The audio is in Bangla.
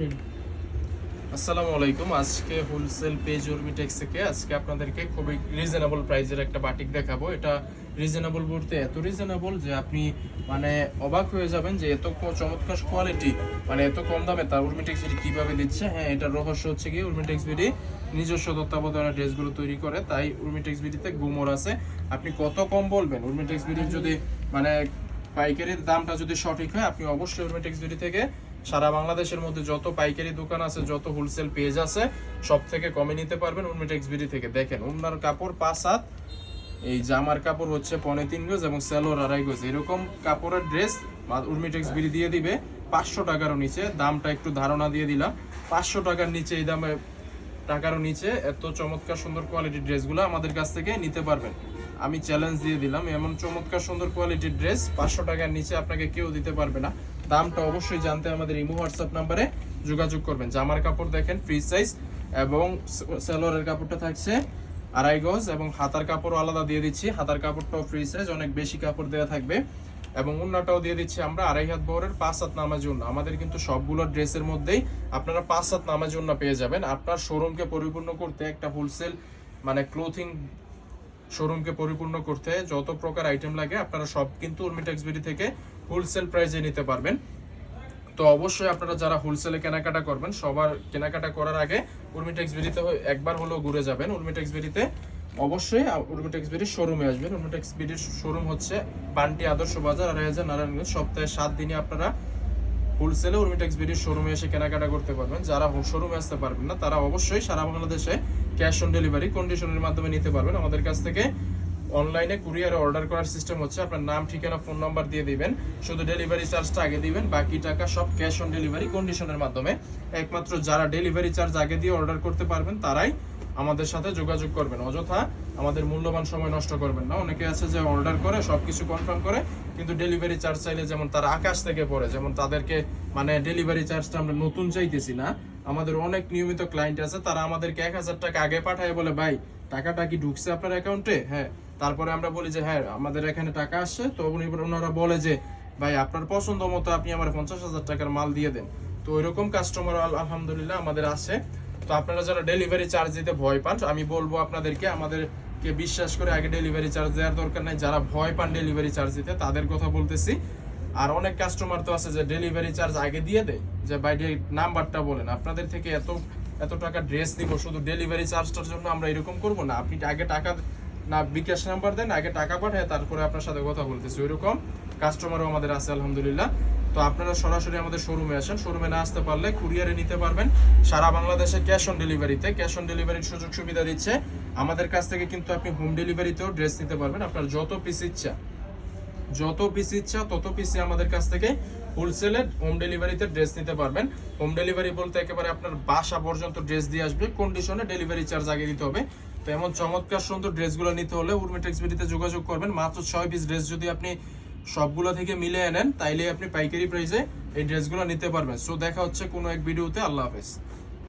নিন আসসালামু আলাইকুম। আজকে হোলসেল পেজ উর্মিটেক্স থেকে আজকে আপনাদেরকে খুবই রিজনেবল প্রাইজের একটা বাটিক দেখাবো। এটা রিজনেবল বলতে এত রিজনেবল যে আপনি মানে অবাক হয়ে যাবেন যে এত চমৎকার কোয়ালিটি মানে এত কম দামে তা উর্মিটেক্স বিডি কীভাবে দিচ্ছে। হ্যাঁ এটার রহস্য হচ্ছে কি উর্মিটেক্স বিডি নিজস্ব তত্ত্বাবধানে ড্রেসগুলো তৈরি করে, তাই উর্মিটেক্স বিডিতে গুমর আছে। আপনি কত কম বলবেন? উর্মিটেক্স বিডির যদি মানে পাইকারির দামটা যদি সঠিক হয়, আপনি অবশ্যই উর্মিটেক্স বিডি থেকে সারা বাংলাদেশের মধ্যে যত পাইকারি দোকান আছে, যত হোলসেল পেজ আছে সব থেকে কমে নিতে পারবেন উর্মিটেক্স বিডি থেকে। দেখেন, উন্নার কাপড়, পাঁচ হাত, এই জামার কাপড় হচ্ছে পনে তিন গজ এবং সেলোর আড়াই গজ। এরকম কাপড়ের ড্রেস উর্মিটেক্স বিডি দিয়ে দিবে পাঁচশো টাকারও নিচে। দামটা একটু ধারণা দিয়ে দিলাম। পাঁচশো টাকার নিচে, এই দামে টাকারও নিচে। এত চমৎকার সুন্দর কোয়ালিটির ড্রেসগুলো আমাদের কাছ থেকে নিতে পারবেন। আমি চ্যালেঞ্জ দিয়ে দিলাম, এমন চমৎকার সুন্দর কোয়ালিটির ড্রেস পাঁচশো টাকার নিচে আপনাকে কেউ দিতে পারবে না। দামটা অবশ্যই জানতে আমাদের ইমো হোয়াটসঅ্যাপ নাম্বারে যোগাযোগ করবেন। জামার কাপড় দেখেন ফ্রি সাইজ এবং সেলোয়ারের কাপড়টা থাকছে আড়াই গজ, এবং হাতার কাপড় আলাদা দিয়ে দিচ্ছি। হাতার কাপড়টাও ফ্রি সাইজ অনেক বেশি কাপড় দেওয়া থাকবে। এবং উন্নাটাও দিয়ে দিচ্ছি আমরা আড়াই হাত বহরের পাঁচ হাত নামাজ উন্না আমাদের কিন্তু সবগুলো ড্রেসের মধ্যেই আপনারা পাঁচ হাত নামাজ উন্না পেয়ে যাবেন। আপনার শোরুমকে পরিপূর্ণ করতে একটা হোলসেল মানে ক্লোথিং শোরুমকে পরিপূর্ণ করতে যত প্রকার আইটেম লাগে, আপনারা সব কিন্তু উর্মিটেক্স থেকে হোলসেল প্রাইসে নিতে পারবেন। তো অবশ্যই আপনারা যারা হোলসেলে কেনাকাটা করবেন, সবার কেনাকাটা করার আগে উর্মিটেক্স বিডিতে একবার হলেও ঘুরে যাবেন। উর্মিটেক্স বিডিতে অবশ্যই উর্মিটেক্স বিডির শোরুমে আসবেন। উর্মিটেক্স বিডির শোরুম হচ্ছে বান্টি আদর্শ বাজার আড়াই হাজার নারায়ণগঞ্জ। সপ্তাহে সাত দিনে আপনারা হোলসেলে উর্মিটেক্স বিডির শোরুমে এসে কেনাকাটা করতে পারবেন। যারা শোরুমে আসতে পারবেন না, তারা অবশ্যই সারা বাংলাদেশে ক্যাশ অন ডেলিভারি কন্ডিশনের মাধ্যমে নিতে পারবেন। আমাদের কাছ থেকে অনলাইনে কুরিয়ারে অর্ডার করার সিস্টেম হচ্ছে আপনার নাম, ঠিকানা, ফোন নাম্বার দিয়ে দিবেন। শুধু ডেলিভারি চার্জটা আগে দিবেন, বাকি টাকা সব ক্যাশ অন ডেলিভারি কন্ডিশনের মাধ্যমে। একমাত্র যারা ডেলিভারি চার্জ আগে দিয়ে অর্ডার করতে পারবেন, তারাই আমাদের সাথে যোগাযোগ করবেন। অযথা আমাদের মূল্যবান সময় নষ্ট করবেন না। অনেকে আছে যে অর্ডার করে, সবকিছু কনফার্ম করে, কিন্তু ডেলিভারি চার্জ চাইলে যেমন তারা আকাশ থেকে পড়ে, যেমন তাদেরকে মানে ডেলিভারি চার্জটা আমরা নতুন চাইতেছি না। আমাদের অনেক নিয়মিত ক্লায়েন্ট আছে, তারা আমাদেরকে এক হাজার টাকা আগে পাঠায় বলে, ভাই, টাকাটা কি ঢুকছে আপনার অ্যাকাউন্টে হ্যাঁ তারপরে আমরা বলি যে হ্যাঁ আমাদের এখানে টাকা আসছে। তো ওনারা বলে যে, ভাই, আপনার পছন্দ মতো আপনি আমার পঞ্চাশ হাজার টাকার মাল দিয়ে দেন। তো ওইরকম কাস্টমার আলহামদুলিল্লাহ আমাদের আছে। তো আপনারা যারা ডেলিভারি চার্জ দিতে ভয় পান আমি বলব আপনাদেরকে, আমাদেরকে বিশ্বাস করে আগে ডেলিভারি চার্জ দেওয়ার দরকার নাই। যারা ভয় পান ডেলিভারি চার্জ দিতে, তাদের কথা বলতেছি। আর অনেক কাস্টমার তো আছে যে ডেলিভারি চার্জ আগে দিয়ে দেয়। যে, ভাই নাম্বারটা বলেন। আপনাদের থেকে এত এত টাকা ড্রেস নিব শুধু ডেলিভারি চার্জটার জন্য আমরা এরকম করব না। আপনি আগে টাকা না বিকাশ নাম্বার দেন, আগে টাকা পাঠায় তারপরে আপনার সাথে কথা বলতেছি, ওইরকম কাস্টমারও আমাদের আছে, আলহামদুলিল্লাহ। তো আপনারা সরাসরি আমাদের শোরুমে আসেন শোরুমে না আসতে পারলে কুরিয়ারে নিতে পারবেন। সারা বাংলাদেশে ক্যাশ অন ডেলিভারিতে ক্যাশ অন ডেলিভারির সুযোগ সুবিধা দিচ্ছে। আমাদের কাছ থেকে কিন্তু আপনি হোম ডেলিভারিতেও ড্রেস নিতে পারবেন, আপনার যত পিস ইচ্ছা। যত পিস ইচ্ছা, তত পিসে আমাদের কাছ থেকে হোলসেলের হোম ডেলিভারিতে ড্রেস নিতে পারবেন। হোম ডেলিভারি বলতে একেবারে আপনার বাসা পর্যন্ত ড্রেস দিয়ে আসবে কন্ডিশনে ডেলিভারি চার্জ আগে দিতে হবে। তো এমন চমৎকার সুন্দর ড্রেসগুলো নিতে হলে উর্মিটেক্স বিডিতে যোগাযোগ করবেন। মাত্র ছয় পিস ড্রেস যদি আপনি সবগুলো থেকে মিলে নেন তাইলে আপনি পাইকারি প্রাইসে এই ড্রেসগুলো নিতে পারবেন। সো দেখা হচ্ছে কোনো এক ভিডিওতে আল্লাহ হাফেজ।